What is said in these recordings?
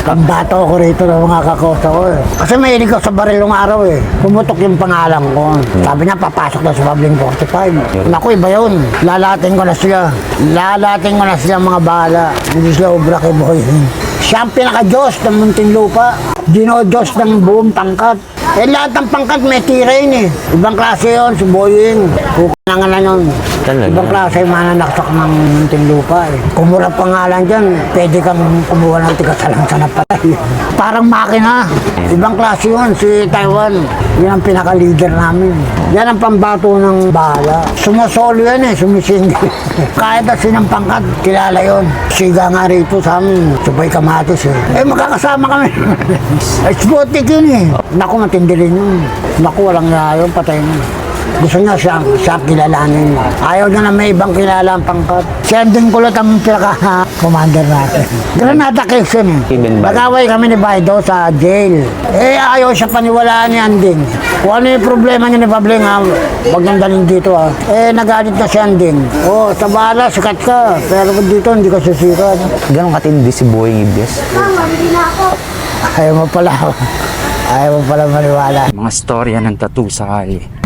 Pambato ko rito ng mga kakosa ko eh. Kasi mahilig ko sa baril ng araw eh. Pumutok yung pangalan ko. Sabi niya, papasok na sa Pabling 45. Naku, iba yun. Lalating ko na sila. Lalating ko na sila mga bahala. Hindi sila obra kay Boying. Siya ang pinaka-Diyos ng munting lupa. Dino-Diyos ng buong pangkat. Eh lahat ng pangkat may tira yun eh. Ibang klase yun, si Boying. Kukunangan na yun. Talaga? Ibang klase yung mananaksak ng munting lupa eh. Kumura pangalan dyan, pwede kang kumuha ng tigasalang sa napatay. Parang makina. Ibang klase yun, si Taiwan. Yan ang pinaka-leader namin. Yan ang pambato ng bahala. Sumusolo yan eh, sumising. Kahit na sinang pangkat, kilala yun. Siga nga rito sa amin, subay kamatis eh. Eh magkakasama kami. Exotic yun eh. Naku, matindi rin yun. Naku, walang yun, patay na. Gusto niya siya, siya kilalanin. Ayaw niya na may ibang kilala ang pangkat. Si Anding Kulot ang pinaka-commander natin. Granada case yun eh. Magaway kami ni Baido sa jail. Eh, ayaw siya paniwalaan ni Anding. Kung ano yung problema niya ni Pabling ha, huwag nang dalhin dito ha. Eh, nagalit na si Anding. Oh, sa bahala, sikat ka. Pero dito, hindi ka susikat. Ganon katindi si Boying Ibyas. Ayaw mo pala. Ayaw mo pala maniwala. Mga storya ng tattoo sa kali.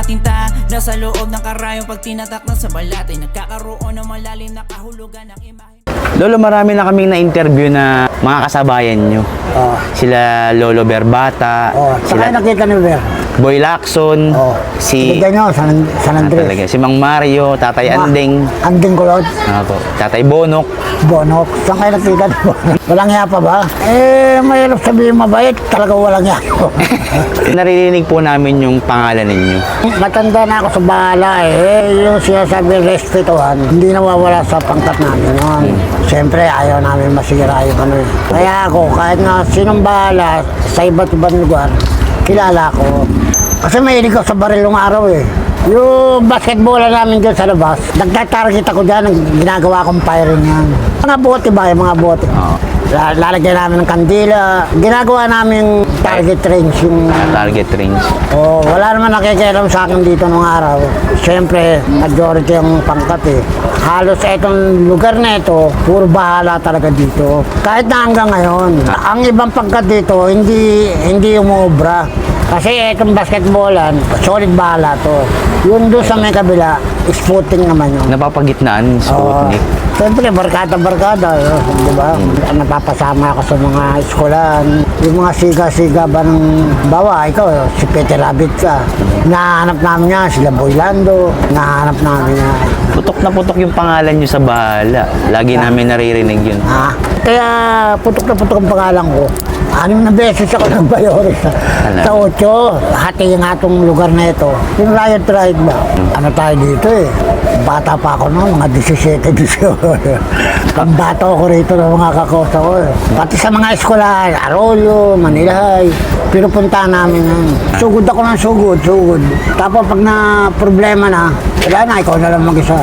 Mga tinta nasa loob ng karayong pag tinatak na sa balat ay nagkakaroon ng malalim na kahulugan ng imahe. Lolo, marami na kaming na-interview na mga kasabayan nyo. Oh. Sila Lolo Berbata, Oh, saka sila nakita ni Ver. Boy Lacson, Oh. si Kita nyo, San, San Ah, Andres. talaga, si Mang Mario, Tatay Ma- Anding, Anding Kulot. ano po, Tatay Bonok. Bonok. Saan kayo nakita ni Bonok? Walang hiya pa ba? Eh, mahirap sabihin mabait. Talaga walang hiya. Naririnig po namin yung pangalan ninyo. Matanda na ako sa bahala eh. Yung sinasabi respetuhan, hindi nawawala sa pangkat namin yun. Siyempre, ayaw namin masira yung ano. eh. Kaya ako, kahit na sinong bahala sa iba't ibang lugar, kilala ko. Kasi mahilig ako sa baril ng araw eh. Yung basketball namin dyan sa labas, nagtatarget ako dyan, ginagawa kong firing yan. Mga bote ba, yung mga bote. Oo. La- Lalagyan namin ng kandila. Ginagawa namin target range yung Target range. Oh, wala naman nakikialam sa akin dito nung araw. Siyempre, majority ang pangkat eh. Halos itong lugar na ito, puro bahala talaga dito. Kahit na hanggang ngayon, ang ibang pangkat dito, hindi hindi umubra. Kasi itong basketballan, solid bahala to. Yun doon sa may kabila, spooting naman yun. Napapagitnaan, Sputnik. Oo. Siyempre, barkada-barkada, eh, di ba? Napapasama ako sa mga eskwelahan. Yung mga siga-siga ba ng bawa, ikaw, si Peter Rabbit ka. Nahanap namin yan, sila Boy Lando. Nahanap namin yan. Putok na putok yung pangalan nyo sa bahala. Lagi namin naririnig yun. Ah, kaya putok na putok ang pangalan ko. Anim na beses ako nagbayori sa, sa Ocho. Hati nga itong lugar na ito. Yung riot ride ba? Ano tayo dito eh. Bata pa ako noon, mga 17, 18. Pambato ko rito ng mga kakosa ko eh. Pati sa mga eskwelahan, Arroyo, Manila High. Pinupunta namin yan. Sugod ako ng sugod, sugod. Tapos pag na problema na, wala na, ikaw na lang mag-isa.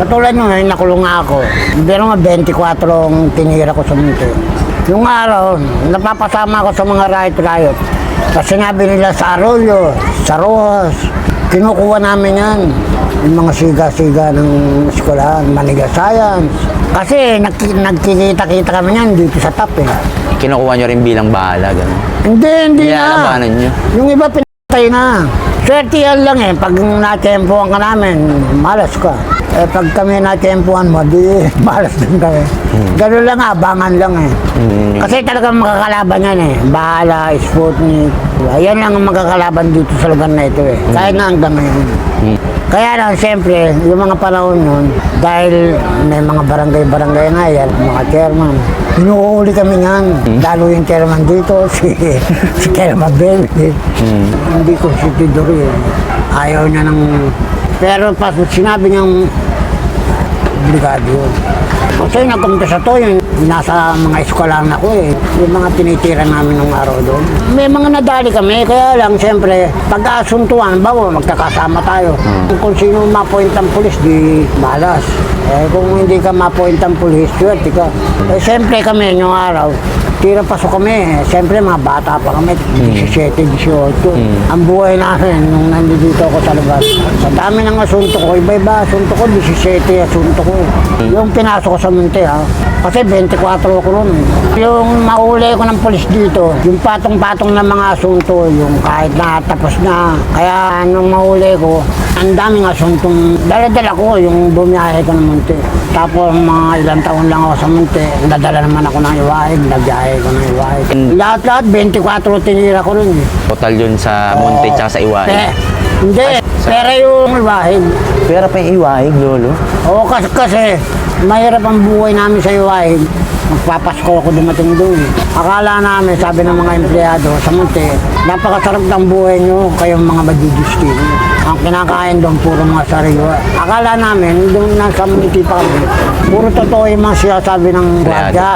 Katulad nyo, nakulong ako. Pero nga 24 ang tinira ko sa mundo. Yung araw, napapasama ako sa mga riot-riot. Kasi sinabi nila sa Arroyo, sa Rojas, kinukuha namin yan. Yung mga siga-siga ng eskwelahan, Maniga Science. Kasi nag- nagkikita-kita kami yan dito sa top eh. Kinukuha nyo rin bilang bahala. Ganun. Hindi, hindi na. Nilalabanan nyo? Yung iba pinatay na. Swerte yan lang eh. Pag natempuhan ka namin, malas ka. Eh pag kami natempuhan mo, di malas din kami. Ganun lang, abangan lang eh. Hmm. Kasi talagang makakalaban yan eh. Bahala, Sputnik. Yan lang ang makakalaban dito sa lugar na ito eh. Kahit na hanggang ngayon. Hmm. Kaya lang, siyempre, yung mga panahon nun, dahil may mga barangay-barangay nga yan, mga chairman, inuuli kami niyan. Lalo yung chairman dito, si, si Chairman Ben. Hindi ko si Tidori. eh. Ayaw niya ng... Pero pas sinabi niyang obligado yun. Kasi nagpunta sa to, yung nasa mga eskwelahan ako eh. Yung mga tinitira namin ng araw doon. May mga nadali kami, kaya lang siyempre, pag asuntuan, bawa magkakasama tayo. Kung sino ma-point ang pulis, di balas. Eh kung hindi ka ma-point ang pulis, swerte ka. Eh siyempre kami yung araw, tira pasok kami. Siyempre, mga bata pa kami, 17, 18. Ang buhay namin nung nandito ako sa labas. Sa dami ng asunto ko, iba-iba asunto ko, 17 asunto ko. Yung pinasok ko sa munti ha, kasi 24 ako ron. eh. Yung mauli ko ng polis dito, yung patong-patong na mga asunto, yung kahit na tapos na. Kaya nung mahuli ko, ang daming asuntong dala-dala ko yung bumiyahe ko ng munti. Tapos mga ilang taon lang ako sa munti, nadala naman ako ng iwaig, nagbiyahe ko ng iwaig. Lahat-lahat, 24 tinira ko rin. eh. Total yun sa Monte tsaka sa Pe, Iwaig. hindi, pera yung iwaig. Pera pa yung Iwaig, lolo. Oo, kasi, kasi mahirap ang buhay namin sa iwaig. Magpapasko ako dumating doon. Akala namin, sabi ng mga empleyado sa Monte, napakasarap ng buhay nyo, kayong mga madidistin. Ang kinakain doon, puro mga sariwa. Akala namin, doon nasa Monte pa kami, puro totoo yung mga sinasabi ng gwardiya.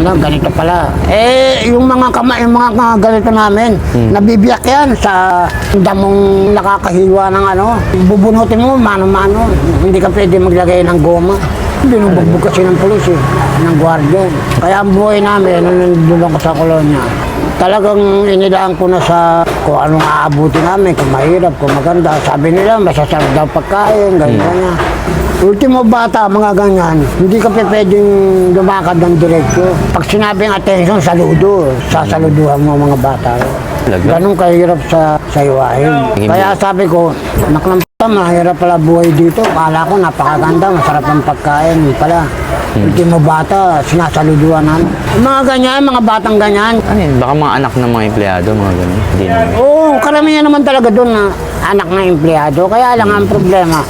Ano, ganito pala. Eh, yung mga kama, yung mga, mga ganito namin, nabibiyak yan sa damong nakakahiwa ng ano. Bubunutin mo, mano-mano. Hindi ka pwede maglagay ng goma. Binubugbog kasi ng pulis eh, ng gwardiya. Kaya ang buhay namin, nung nandun ako sa kolonya, talagang inilaan ko na sa kung anong aabuti namin, kung mahirap, kung maganda. Sabi nila, masasarap daw pagkain, ganyan, ganyan. Ultimo bata, mga ganyan, hindi ka pa pwedeng lumakad ng diretso. Pag sinabing attention, saludo. Sasaluduhan mo mga bata. Ganun kahirap sa, sa iwain. Hindi. Kaya sabi ko, naklampa, mahirap pala buhay dito. Kala ko napakaganda, masarap ang pagkain. Pala, ultimo bata, sinasaluduhan namin. Mga ganyan, mga batang ganyan. Ano yun? Baka mga anak ng mga empleyado, mga ganun. Hindi naman. Oo, karamihan naman talaga doon na anak na empleyado. Kaya lang ang problema,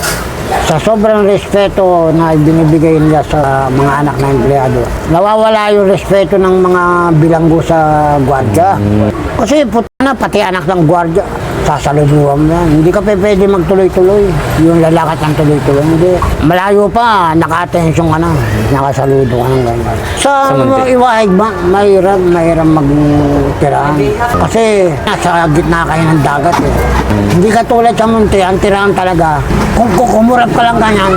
sa sobrang respeto na binibigay nila sa mga anak na empleyado, nawawala yung respeto ng mga bilanggo sa gwardya. Kasi puta na, pati anak ng gwardya, sasaluduhan mo yan. Hindi ka pwede magtuloy-tuloy. Yung lalakat ng tuloy-tuloy. Hindi. Malayo pa, naka-attention ka na. Nakasaludo ka ng ganyan. Sa, Sa iwahig ba, mahirap, mahirap magtirahan. Kasi nasa gitna kayo ng dagat eh. Hindi ka tulad sa munti, ang tirahan talaga. Kung kukumurap ka lang ganyan,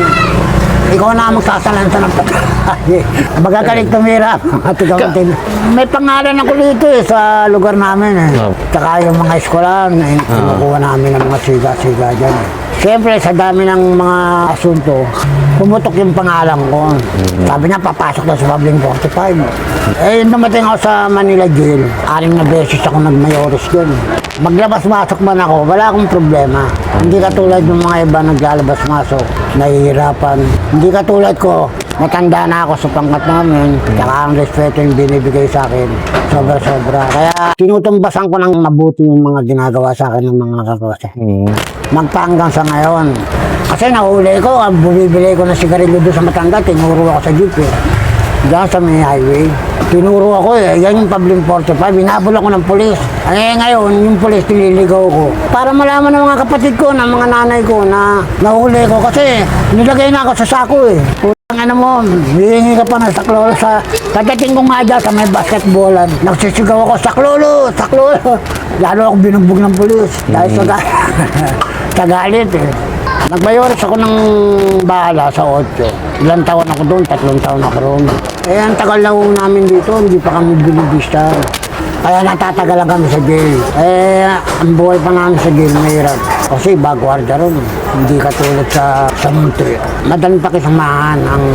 ikaw na ang magsasalansa ng pagkain. Magagaling tumira. At ikaw tin- May pangalan ako dito eh, sa lugar namin eh. Oh. Tsaka yung mga eskwelahan, eh, kinukuha namin ng mga siga-siga dyan. eh. Siyempre, sa dami ng mga asunto, pumutok yung pangalan ko. Sabi niya, papasok na sa Pabling 45. Eh, dumating ako sa Manila Jail. Anim na beses ako nagmayores doon. Maglabas-masok man ako, wala akong problema. Hindi katulad ng mga iba naglalabas-masok, nahihirapan. Hindi katulad ko, matanda na ako sa pangkat namin, tsaka ang respeto yung binibigay sa akin, sobra-sobra. Kaya tinutumbasan ko ng mabuti yung mga ginagawa sa akin ng mga kaklase Hmm. Magpahanggang sa ngayon. Kasi nahuli ko, ang bumibili ko ng sigarilyo doon sa matanda, tinuro ako sa jeep eh. Diyan sa may highway. Tinuro ako eh, yan yung Pabling 45, binabol ako ng polis. Eh ngayon, yung polis nililigaw ko. Para malaman ng mga kapatid ko, ng mga nanay ko na nahuli ko kasi nilagay na ako sa sako eh. Putang ano mo, hihingi ka pa ng saklolo sa... Pagdating ko nga dyan sa may basketballan, nagsisigaw ako, saklolo, saklolo. Lalo ako binugbog ng polis dahil sa, ga- sa galit eh. Nagbayores ako ng bahala sa 8. Ilang taon ako doon, tatlong taon ako roon. Eh, ang tagal na namin dito, hindi pa kami binibista. Kaya natatagalan kami sa jail. Eh, ang buhay pa namin sa jail, mahirap. Kasi bagwarda ron. Hindi katulad sa, sa Monte. Madaling pakisamahan ang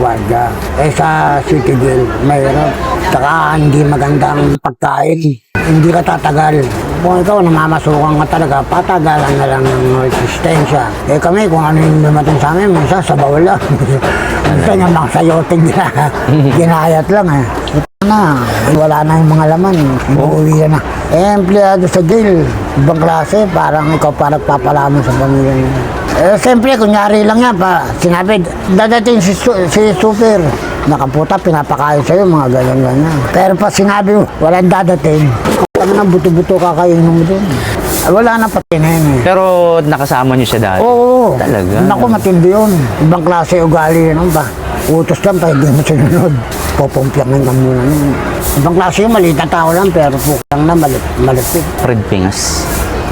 gwarda. Eh, sa city jail, mahirap. Saka hindi magandang pagkain. Hindi ka tatagal. Kung ikaw namamasukan ka talaga, patagalan na lang ng resistensya. Eh kami, kung ano yung dumating sa amin, minsan sa bawal lang. minsan yung mga sayoting nila, ginayat lang eh. Ito na, wala na yung mga laman, uuwi na. Eh, empleyado sa jail, ibang klase, parang ikaw pa nagpapalaman sa pamilya niya. Eh, siyempre, kunyari lang yan pa. Sinabi, dadating si, si super. Nakaputa, pinapakain sa'yo, mga ganyan-ganyan. Pero pa sinabi mo, walang dadating. Kami na buto-buto kakainin mo doon. Wala na pati na yun eh. Pero nakasama niyo siya dati. Oo. Talaga? Naku, matindi yun. Ibang klase ugali yun. Ba? Utos lang pa, hindi mo sinunod. Pupumpyak ng muna nun. Ibang klase yun, maliit na tao lang, pero pukang na, malit, malipit. Fred Pingas.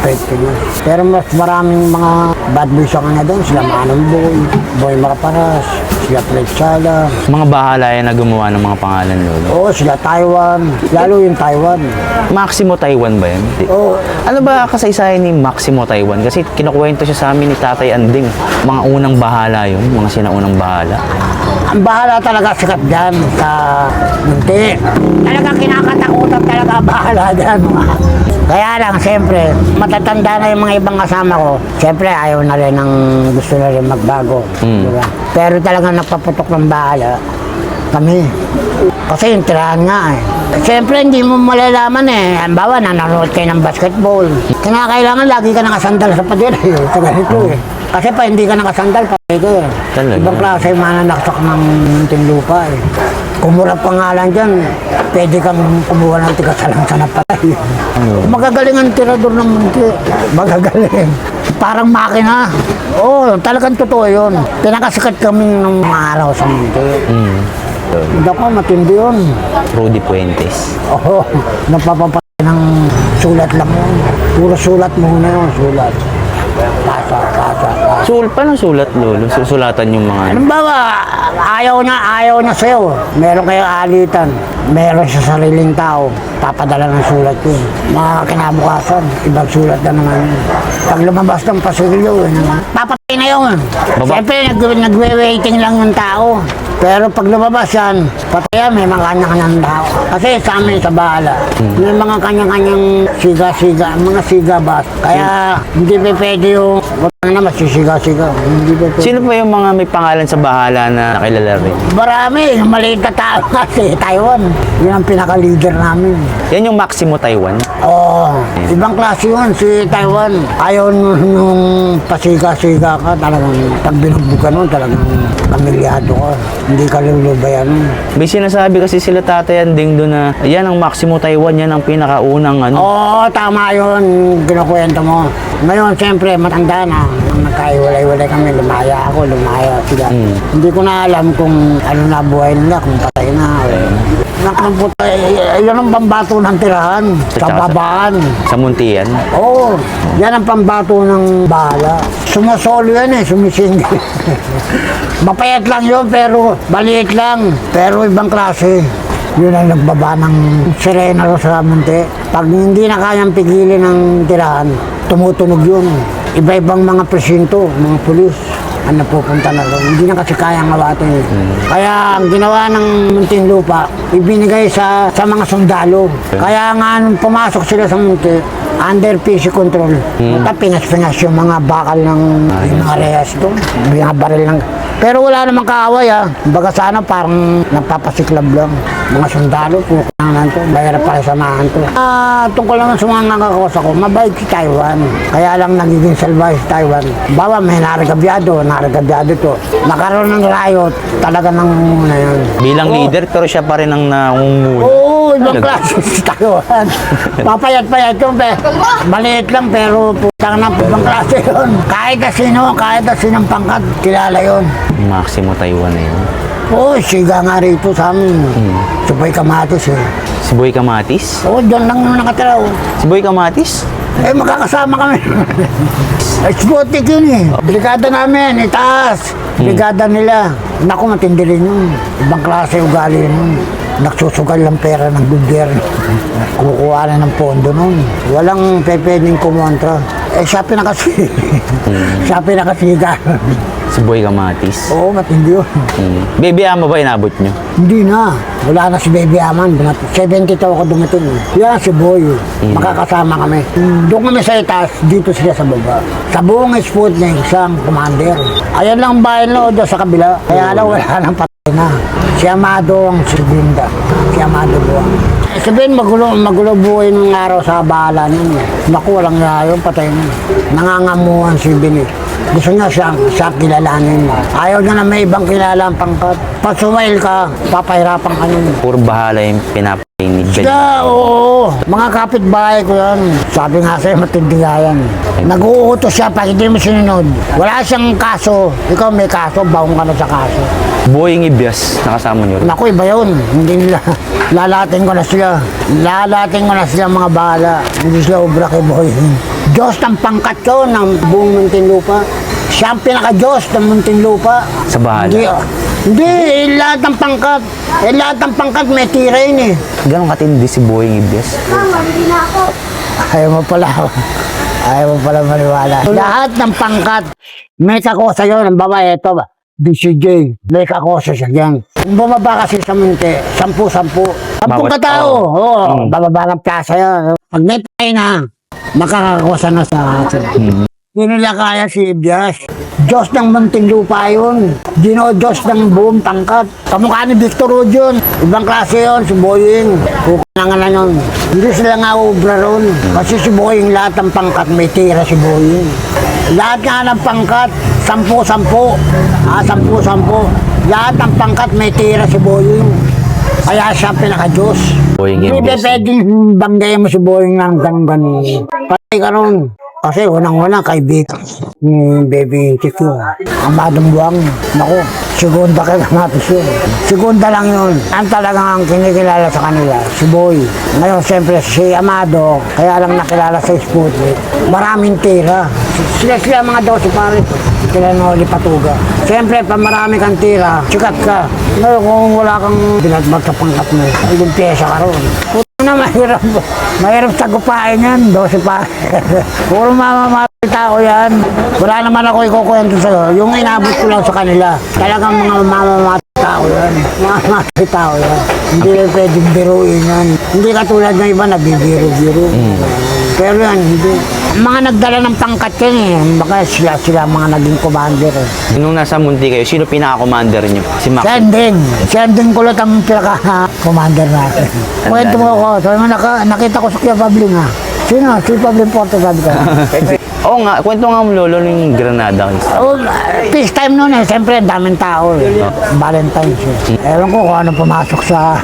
Effectiveness. Pero mas maraming mga bad boys sa kanya doon. Sila Manong Boy, Boy Makaparas, sila Fred Sala, Mga bahala yan na gumawa ng mga pangalan, Lolo. Oo, sila Taiwan. Lalo yung Taiwan. Maximo Taiwan ba yan? Oo. Ano ba kasaysayan ni Maximo Taiwan? Kasi kinukwento siya sa amin ni Tatay Anding. Mga unang bahala yun, mga sinaunang bahala. Ang bahala talaga sikat dyan sa munti. Talaga kinakatakutan talaga ang bahala dyan. Kaya lang, siyempre, matatanda na yung mga ibang kasama ko. Siyempre, ayaw na rin ng gusto na rin magbago. Mm. Diba? Pero talagang nagpaputok ng bahala kami. Kasi yung tirahan nga eh. Siyempre, hindi mo malalaman eh. Ang bawa, nanonood kayo ng basketball. Kinakailangan lagi ka nakasandal sa pader eh. Sa ganito eh. Kasi pa hindi ka nakasandal, patay ka eh. Talaga? Ibang klase yung mananaksak ng munting lupa eh. Kumura pa nga lang dyan, pwede kang kumuha ng tigasalang sa napatay. Magagaling ang tirador ng munti. Magagaling. Parang makina. Oo, talagang totoo yun. Pinakasikat kami ng mga araw sa munti. Mm. Hindi ako, matindi yun. Rudy Puentes. Oo, napapapatay ng sulat lang yun. Puro sulat muna yun, sulat. Sul, paano sulat, Lolo? Susulatan yung mga... Halimbawa, ayaw na, ayaw na sa'yo. Meron kayong alitan. Meron sa sariling tao. Papadala ng sulat yun. Mga kinabukasan, ibang sulat na naman. Pag lumabas ng pasilyo, yun naman. Papatay na yun. Baba- Siyempre, nag, nagwe-waiting lang yung tao. Pero pag lumabas yan, patay yan, may mga kanya-kanyang tao. Kasi sa amin, sa bahala, may mga kanya-kanyang siga-siga, mga siga ba. Kaya hindi pa pwede yung, wala na masisiga-siga. Hindi pa pwede. Sino pa yung mga may pangalan sa bahala na nakilala rin? Marami, maliit na tao kasi Taiwan. Yun ang pinaka-leader namin. Yan yung Maximo Taiwan. Oo, ibang klase yun si Taiwan. Ayaw nung pasiga-siga ka, talagang pag binugbog ka nun, talagang kamilyado ka. Hindi ka lulubayan. May sinasabi kasi sila Tatay Anding doon na yan ang Maximo Taiwan, yan ang pinakaunang ano. Oo, tama yun, kinukwento mo. Ngayon, siyempre, matanda na. Nagkaiwalay-walay kami, lumaya ako, lumaya sila. Hindi ko na alam kung ano na buhay nila, kung patay na. O, Nakaputa, eh, yan ang pambato ng tirahan, sa babaan. Sa Muntian. Oo, yan ang pambato ng bahala. Sumasolo yan eh, sumisingil. Mapayat lang yun, pero maliit lang. Pero ibang klase. Yun ang nagbaba ng sirena sa munti. Pag hindi na kayang pigilin ng tirahan, tumutunog yun. Iba-ibang mga presinto, mga pulis ang napupunta na doon. Hindi na kasi kayang awatin. eh. Kaya ang ginawa ng munting lupa, ibinigay sa sa mga sundalo. Kaya nga nung pumasok sila sa munti, under PC control, mm. pingas-pingas yung mga bakal ng yung mga rehas doon. Mga baril ng... Pero wala namang kaaway ah. Baga sana parang nagpapasiklab lang. Mga sundalo, pukunan to, bayar para samahan to. Ah, tungkol naman sa mga nakakosa ko, mabait si Taiwan. Kaya lang nagiging salbahe si Taiwan. Bawa may naragabyado, naragabyado to. Nakaroon ng riot, talaga nang muna yun. Bilang Oo. leader, pero siya pa rin ang nangunguna. Oo, ibang Talaga? klase si Taiwan. Papayat-payat yun, pe. Maliit lang, pero putang na, ibang klase yun. Kahit na sino, kahit na sinong pangkat, kilala yun. Maximo Taiwan na yun. Oo, siga nga rito sa amin. Subay kamatis eh. Si Boy Kamatis? Oo, doon lang nakatira. oh. Si Boy Kamatis? Eh, magkakasama kami. Exotic yun eh. Brigada namin, itaas. Brigada nila. Naku, matindi rin yun. Ibang klase ugali nun. Nagsusugal ng pera ng gobyerno. Kukuha na ng pondo nun. Walang pepeding kumontra. Eh, siya pinakasi. siya pinakasiga. Si Boy Kamatis. Oo, matindi yun. Hmm. Baby Ama ba inabot nyo? Hindi na. Wala na si Baby Aman. Dumat- 70 taon ako dumating. Yan si Boy. Makakasama kami. Doon kami sa itaas, dito sila sa baba. Sa buong Sputnik, isang commander. Ayan lang ang bayan na doon sa kabila. Kaya lang wala nang patay na. Si Amado ang sirbinda. Si Amado buwang. Sabihin, magulo, magulo buhay ng araw sa bahala niya. Naku, walang yayo, patay na. Nangangamuhan si Bini. Gusto niya siya, siya kilalanin. Ayaw niya na may ibang kilala ang pangkat. Pag sumail ka, papahirapan ka nun. Puro bahala yung pinapay ni Ben. Siya, oo. Mga kapitbahay ko yan. Sabi nga sa'yo, matindi nga yan. Nag-uutos siya pag hindi mo sinunod. Wala siyang kaso. Ikaw may kaso, baong ka na sa kaso. Boying Ibias, nakasama nyo rin. Naku, iba yun. Hindi nila. Lalating ko na sila. Lalating ko na sila mga bahala. Hindi sila ubra kay Boy. Diyos ng pangkat ko ng buong Muntinlupa. Siya ang pinaka-Diyos ng Muntinlupa. Sa bahala. Hindi, oh. hindi eh, lahat ng pangkat. Eh, lahat ng pangkat may tira yun eh. Ganon katindi si Boying Ibyas. Ayaw mo pala. Ayaw mo pala maniwala. Lahat ng pangkat, may kakosa yun. Ang babae, ito ba? BCJ, may kakosa siya yan. Kung bumaba kasi sa munti, sampu-sampu. Sampung katao. tao. Oo, Mm. bababa ng plasa yun. Pag may tayo na, makakakosa na sa atin. Hindi nila kaya si Ibias. Diyos ng munting lupa yun. Dino Diyos ng buong pangkat. Kamukha ni Victor Wood yun. Ibang klase yun, si Boying. Kukanangan na nun. Hindi sila nga ubra ron. Kasi si Boying lahat ng pangkat may tira si Boying. Lahat nga ng pangkat, sampu-sampu. Ah, sampu-sampu. Lahat ng pangkat may tira si Boying. Kaya siya pinaka-Diyos. Boying Hindi Ibyas. pwedeng banggayin mo si Boying ng ganun-ganun. Pati ka ron. Kasi unang-una kaibigan ni Baby Chico. Amadong buwang. Naku, segunda ka kamatis yun. Segunda lang yun. Ang talagang kinikilala sa kanila, si Boy. Ngayon, siyempre, si Amado, kaya lang nakilala sa Sputnik. Maraming tira. Sila sila mga dosi pare. Sila Noli Patuga. Siyempre, pag marami kang tira, sikat ka. Ngayon, kung wala kang binatbag sa pangkat mo, ilang pyesa ka ron. Puto na mahirap. Mahirap sagupain yan, 12 pa. Puro mamamatay tao yan. Wala naman ako ikukwento sa'yo. Yung inabot ko lang sa kanila. Talagang mga mamamatay tao yan. Mamamatay tao yan. Hindi yan pwedeng biruin yan. Hindi katulad ng iba na bibiro-biro. Pero yan, hindi. Ang Mga nagdala ng pangkat yan eh. Baka sila, sila mga naging commander eh. Nung nasa Munti kayo, sino pinaka-commander niyo? Si Max. Sending. Sending kulot ang pinaka-commander natin. Kwento mo ako. Sabi mo, naka, nakita ko sa Kuya Pabling ha. Sino? Si Pabling Porto sabi ko. Oo nga, kwento nga mo lolo yung Granada. oh, peace time noon eh. Siyempre, ang daming tao eh. Valentine's eh. Ewan ko kung ano pumasok sa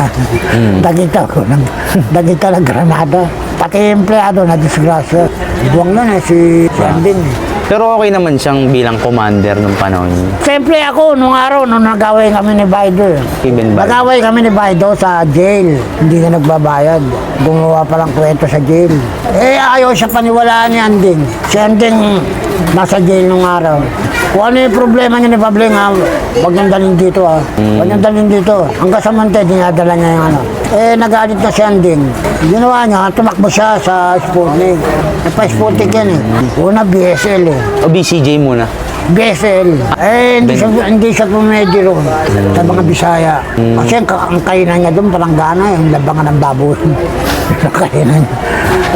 dagita ko. Ng, dagita ng Granada. Pati yung empleyado na disgrasya. Buwang nun eh, si eh. Pero okay naman siyang bilang commander nung panahon niyo. Siyempre ako, nung araw, nung nagaway kami ni Baido, eh. Even ba? nagaway kami ni Baido sa jail. Hindi na nagbabayad. Gumawa pa lang kwento sa jail. Eh, ayaw siya paniwalaan ni Anding. Si Anding, nasa jail nung araw. Kung ano yung problema niya ni Pabling, ha, huwag niyang dalhin dito, ha. Huwag niyang dalhin dito. Hanggang sa Monte, dinadala niya yung ano. Eh, nagalit na si Anding. Ginawa niya, tumakbo siya sa Sputnik. Eh, pa Sputnik yan, eh. Una, BSL, eh. O BCJ muna. BSL. Eh, hindi siya, hindi siya pumedi ron sa mga Bisaya. Kasi ang, ang kainan niya doon, parang gana, yung labangan ng baboy. Yung kainan niya.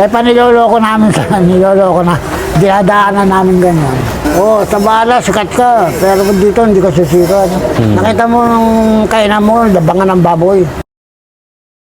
Eh, paniloloko namin sa niloloko na. Dinadaanan namin ganyan. Oo, oh, sa bala, sikat ka. Pero dito, hindi ka sisikat. Nakita mo yung kainan mo, labangan ng baboy.